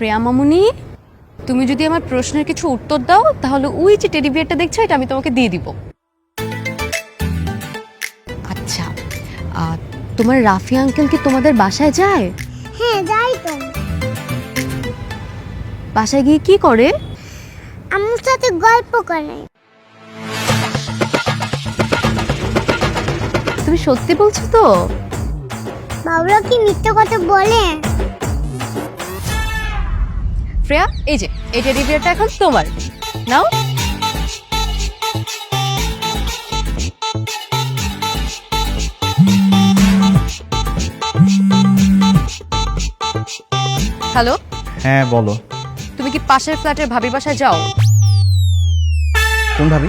প্রিয়া মামুনি তুমি যদি আমার প্রশ্নের কিছু উত্তর দাও তাহলে ওই যে টেডি বিয়ারটা দেখছ এটা আমি তোমাকে দিয়ে দিব। আচ্ছা তোমার রাফি আঙ্কেল কি তোমাদের বাসায় যায়? হ্যাঁ যাই তো। বাসায় গিয়ে কি করে? আম্মুর সাথে গল্প করে। তুমি সত্যি বলছো তো? বাবুরা কি মিথ্যে কথা বলে? প্রিয়া এই যে এই টেডি বিয়ারটা এখন তোমার। নাও। হ্যালো হ্যাঁ বলো। তুমি কি পাশের ফ্ল্যাটের ভাবি বাসায় যাও? কোন ভাবি?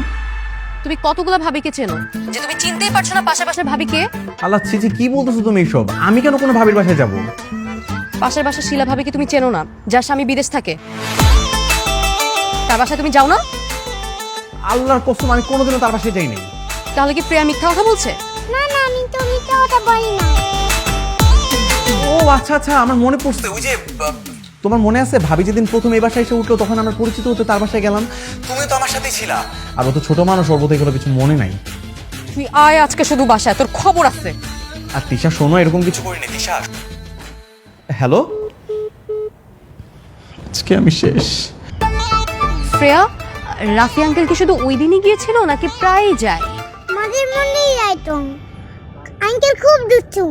তুমি কতগুলো ভাবিকে চেনো? যে তুমি চিনতেই পারছ না পাশে পাশে ভাবিকে? আল্লাহ ছিছি কি বলতেছো তুমি এইসব? আমি কেন কোনো ভাবির বাসায় যাব? পাশের বাসা শিলা ভাবে কি তুমি চেনো না যার স্বামী বিদেশ থাকে। তার বাসায় তুমি যাও না? আল্লাহর কসম আমি কোনোদিনও তার বাসায় যাই নাই তাহলে কি প্রিয়া মিথ্যা কথা বলছে? না না আমি তো মিথ্যে কথা বলি না। ও আচ্ছা আচ্ছা আমার মনে পড়ছে ওই যে তোমার মনে আছে ভাবি যেদিন প্রথম এই বাসায় এসে উঠল তখন আমরা পরিচিত হতে তার বাসায় গেলাম। তুমি তো আমার সাথেই ছিলা। আর ও তো ছোট মানুষ ওর বোধহয় এগুলো কিছু মনে নাই। তুই আয় আজকে শুধু বাসায় তোর খবর আছে। আর তিশা শোনো এরকম কিছু করিনি তিশা। হ্যালো? আজকে আমি শেষ। প্রিয়া রাফি আঙ্কেল কি শুধু ওই দিনই গিয়েছিল নাকি প্রায়ই যায়? মাঝে মধ্যেই যাই তো। আঙ্কেল খুব দুষ্টু।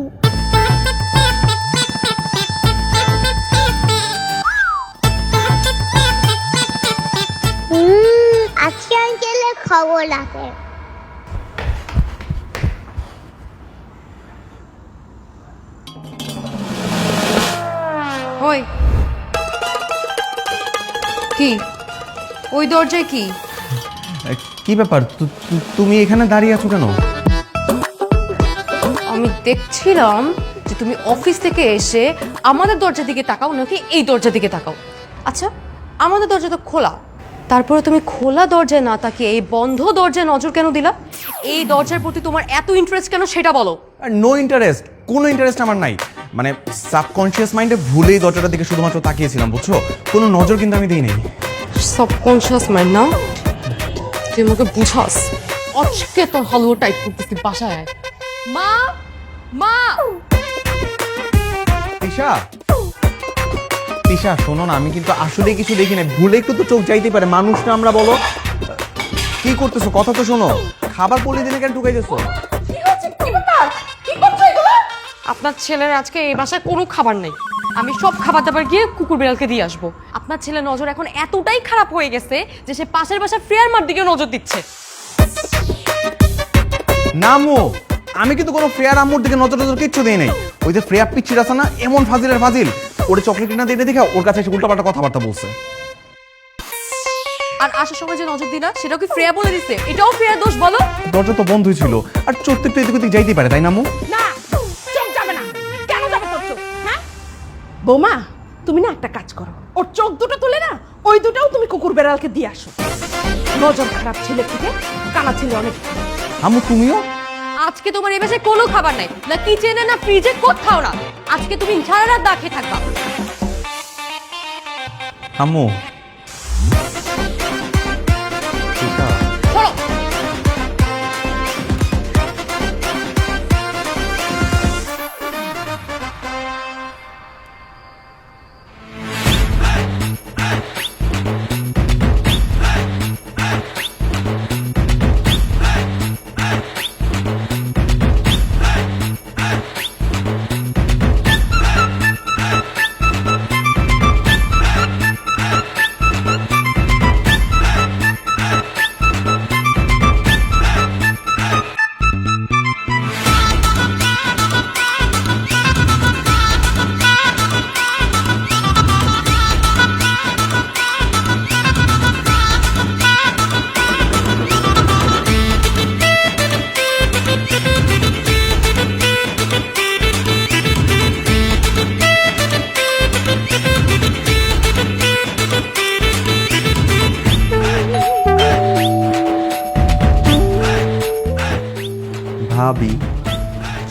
হুম, আজকে আঙ্কেলের খবর আছে কি? ওই দরজায় কি? কি ব্যাপার? তুমি এখানে দাঁড়িয়ে আছো কেন? আমি দেখছিলাম যে তুমি অফিস থেকে এসে আমাদের দরজার দিকে তাকাও নাকি এই দরজার দিকে তাকাও। আচ্ছা আমাদের দরজা তো খোলা। তারপরে তুমি খোলা দরজায় না তাকিয়ে এই বন্ধ দরজায় নজর কেন দিলা? এই দরজার প্রতি তোমার এত ইন্টারেস্ট কেন সেটা বলো। নো ইন্টারেস্ট কোনো ইন্টারেস্ট আমার নাই। মানে সাবকনশিয়াস মাইন্ডে ভুলেই দরজাটার দিকে শুধুমাত্র তাকিয়েছিলাম বুঝছ? কোনো নজর কিন্তু আমি দিই নাই সাবকনশিয়াস মাইন্ড না? তুই আমাকে বুঝাস। আজকে তোর হালুয়া টাইপ করতেছি বাসায়। আয়। মা মা! তিশা তিশা শোনো না আমি কিন্তু আসলে কিছু দেখি না ভুলে একটু তো চোখ যাইতে পারে। মানুষ না আমরা বলো। কি করতেছো? কথা তো শোনো। খাবার পলি দিনে কেন ঢুকাই ঢুকাইতেছো? আপনার ছেলের আজকে এই বাসায় কোনো খাবার নেই। আমি সব খাবার দাবার গিয়ে কুকুর বিড়ালকে দিয়ে আসব। আপনার ছেলের নজর এখন এতটাই খারাপ হয়ে গেছে যে সে পাশের বাসায় ফ্রেয়ার মার দিকে নজর দিচ্ছে। নামো আমি কিন্তু কোনো ফ্রেয়ার আম্মুর দিকে নজর নজর কিচ্ছু দিই নাই। ওই যে ফ্রেয়ার পিচ্ছির আছে না এমন ফাজিলের ফাজিল। ওরে চকলেট কিনা দিয়ে দেখে ওর কাছে এসে উল্টাপাল্টা কথাবার্তা বলছে। আর আসার সময় যে নজর দিলা সেটাও কি ফ্রেয়া বলে দিচ্ছে এটাও ফ্রেয়ার দোষ বলো। দরজা তো বন্ধই ছিল। আর চোখ তো এদিক ওদিক যাইতেই পারে তাই না আম্মু না বৌমা তুমি না একটা কাজ করো। ওর চোখ দুটো তুলে না ওই দুটাও তুমি কুকুর বেড়ালকে দিয়ে আসো। নজর খারাপ ছেলে থেকে কানা ছেলে অনেক। আমু আম্মু তুমিও? আজকে তোমার এই বাসায় কোনো খাবার নাই। না কিচেনে না ফ্রিজে কোথাও না। আজকে তুমি সারা রাত দা খেয়ে থাকবা। আম্মু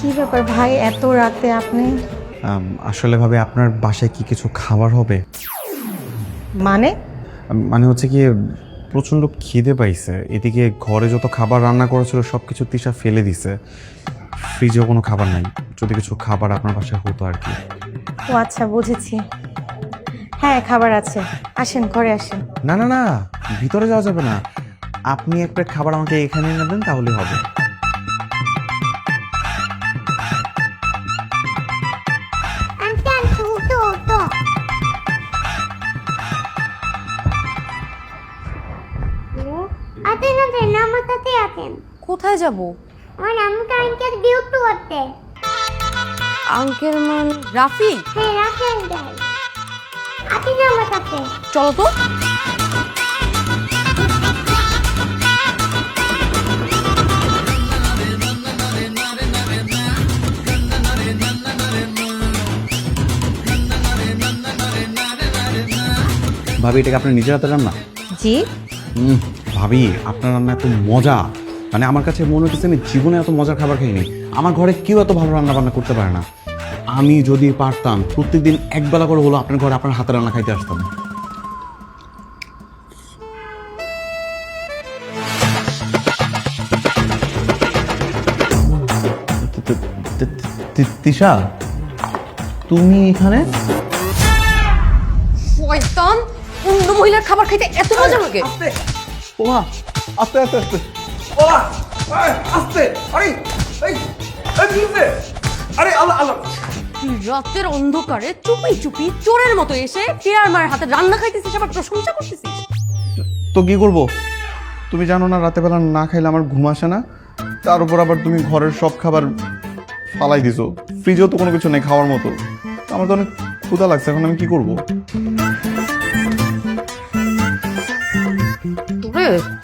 কি ব্যাপার ভাই এত রাতে আপনি? আসলে ভাবে আপনার বাসায় কি কিছু খাবার হবে? মানে? মানে হচ্ছে কি প্রচণ্ড খিদে পাইছে। এদিকে ঘরে যত খাবার রান্না করা ছিল সব কিছু তিশা ফেলে দিছে। ফ্রিজেও কোনো খাবার নাই। যদি কিছু খাবার আপনার বাসায় হতো আর কি। ও আচ্ছা বুঝেছি। হ্যাঁ খাবার আছে। আসেন ঘরে আসেন। না না না ভিতরে যাওয়া যাবে না। আপনি একটা খাবার আমাকে এখানে এনে দেন তাহলে হবে। যাব? আমার আম্মুকে আঙ্কেল করতে। আঙ্কেল মান রাফি? হ্যাঁ রাখি আঙ্কেল আছেন আমার সাথে চলো তো। ভাবি এটাকে আপনার নিজের হাতে রান্না? জি। হুম ভাবি আপনার রান্না এত মজা। মানে আমার কাছে মনে হচ্ছে আমি জীবনে এত মজার খাবার খাইনি। আমার ঘরে কেউ এত ভালো রান্না বান্না করতে পারে না। আমি যদি পারতাম প্রত্যেকদিন একবেলা করে হলো আপনার ঘরে আপনার হাতে রান্না খাইতে আসতাম। তিশা তুমি এখানে? শয়তান অন্য মহিলার খাবার খাইতে এত মজা লাগে। ওমা আস্তে আস্তে আস্তে। ওমা আস্তে। আরে এই এই কি হইছে? আরে আল্লাহ আল্লাহ। রাতের অন্ধকারে চুপি চুপি চোরের মতো এসে পেয়ার মায়ের হাতে রান্না খাইতেছিস আবার প্রশংসা করতেছিস। তো কি করব? তুমি জানো না রাতে বেলা না খাইলে আমার ঘুম আসে না? তার উপর আবার তুমি ঘরের সব খাবার ফালাই দিছো। ফ্রিজেও তো কোনো কিছু নেই খাওয়ার মতো। আমার তো অনেক ক্ষুধা লাগছে এখন আমি কি করব?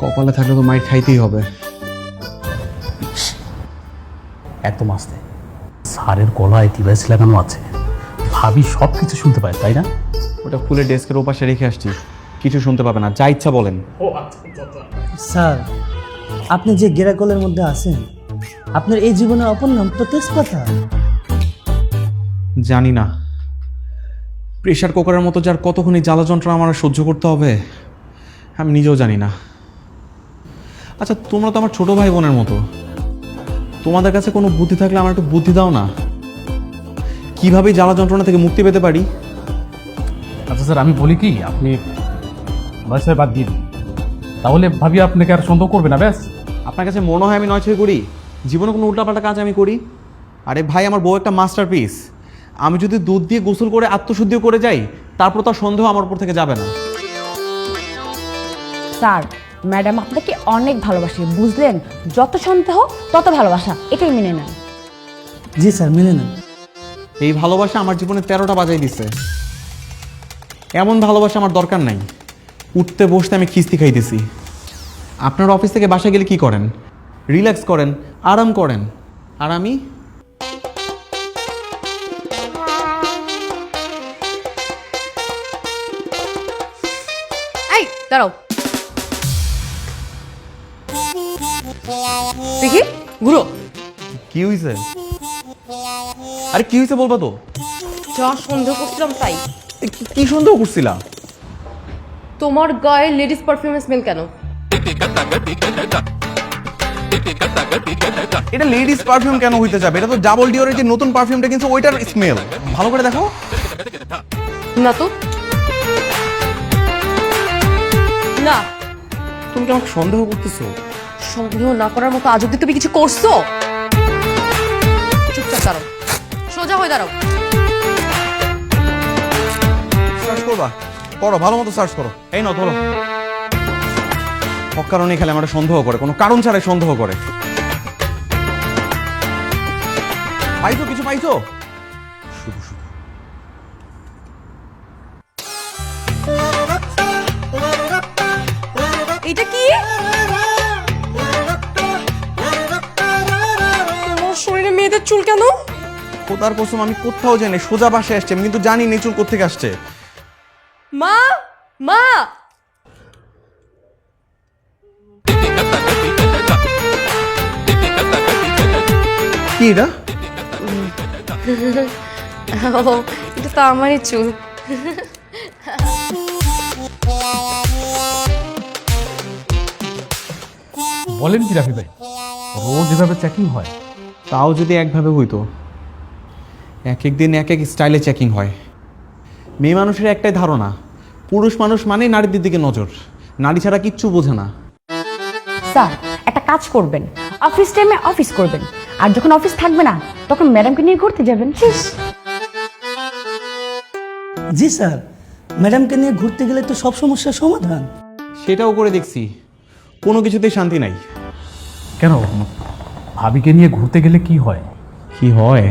কপালে থাকলে তো মাইর খাইতেই হবে। একদম আস্তে সারের গলায় ডিভাইস লাগানো আছে। ভাবি সব কিছু শুনতে পায় তাই না? ওটা খুলে ডেস্কের ওপাশে রেখে আসছি। কিছু শুনতে পাবে না যা ইচ্ছা বলেন। স্যার আপনি যে গেরাকলের মধ্যে আছেন আপনার এই জীবনের অপর নাম তো তেজপাতা। জানি না। প্রেশার কুকারের মতো যার কতক্ষণই জ্বালা যন্ত্রণা আমার সহ্য করতে হবে আমি নিজেও জানি না। আচ্ছা তোমরা তো আমার ছোট ভাই বোনের মতো। তোমাদের কাছে কোনো বুদ্ধি থাকলে আমার একটু বুদ্ধি দাও না। কীভাবে জ্বালা যন্ত্রণা থেকে মুক্তি পেতে পারি? আচ্ছা স্যার আমি বলি কি আপনি ছয় বাদ দিয়ে দিন। তাহলে ভাবি আপনাকে আর সন্দেহ করবে না ব্যাস। আপনার কাছে মনে হয় আমি নয় ছয় করি? জীবনে কোনো উল্টাপাল্টা কাজ আমি করি? আরে ভাই আমার বউ একটা মাস্টারপিস আমি যদি দুধ দিয়ে গোসল করে আত্মশুদ্ধিও করে যাই তারপর তার সন্দেহ আমার উপর থেকে যাবে না। স্যার ম্যাডাম আপনাকে অনেক ভালোবাসে বুঝলেন? যত সন্দেহ তত ভালোবাসা। এটাই মেনে নেন। জি স্যার মেনে নেন। এই ভালোবাসা আমার জীবনে তেরোটা বাজাই দিছে। এমন ভালোবাসা আমার দরকার নাই। উঠতে বসতে আমি খিস্তি খাইতেছি। আপনার অফিস থেকে বাসায় গেলে কি করেন? রিল্যাক্স করেন আরাম করেন। আর আমি? এই দাঁড়াও। দেখি ঘুরো। কি হয়েছে আরে কি হয়েছে বলবা তো? যা সন্দেহ করছিলাম তাই। কি- কি সন্দেহ করছিলা? তোমার গায়ে লেডিস পারফিউমের স্মেল কেন? এটা লেডিস পারফিউম কেন হইতে যাবে? এটা তো ডাবল ডিওরের যে নতুন পারফিউমটা কিন্তু ওইটার স্মেল ভালো করে দেখো না তো। না। তুমি কি আমাকে সন্দেহ করতেছো? সন্দেহ না করার মতো আজ অব্দি তুমি কিছু করছ? চুপচাপ দাঁড়াও। সোজা হয়ে দাঁড়াও। সার্চ করবা? করো, ভালো মতো সার্চ করো। এই নাও, ধরো। অকারণে খেলে আমার সন্দেহ করে, কোনো কারণ ছাড়াই সন্দেহ করে। পাইছো, কিছু পাইছো? চুল কেন? খোদার কসম আমি কোথাও জানি সোজা বাসায় আসছে আমি কিন্তু জানি নিচুল কোথেকে আসছে। মা মা! কি এটা? ও এটা তো আমারই চুল। বলেন কি রাফি ভাই রোজ এভাবে চেকিং হয়? তাও যদি একভাবে হইতো। এক এক দিন এক এক স্টাইলে চেকিং হয়। মেয়ে মানুষের একটাই ধারণা পুরুষ মানুষ মানেই নারীদের দিকে নজর। নারী ছাড়া কিচ্ছু বোঝে না। স্যার একটা কাজ করবেন। অফিস টাইমে অফিস করবেন। আর যখন অফিস থাকবে না তখন ম্যাডামকে নিয়ে ঘুরতে যাবেন। শেষ জি স্যার ম্যাডামকে নিয়ে ঘুরতে গেলে তো সব সমস্যার সমাধান। সেটাও করে দেখছি। কোনো কিছুতেই শান্তি নাই। কেন? ভাবিকে নিয়ে ঘুরতে গেলে কি হয়? কি হয়?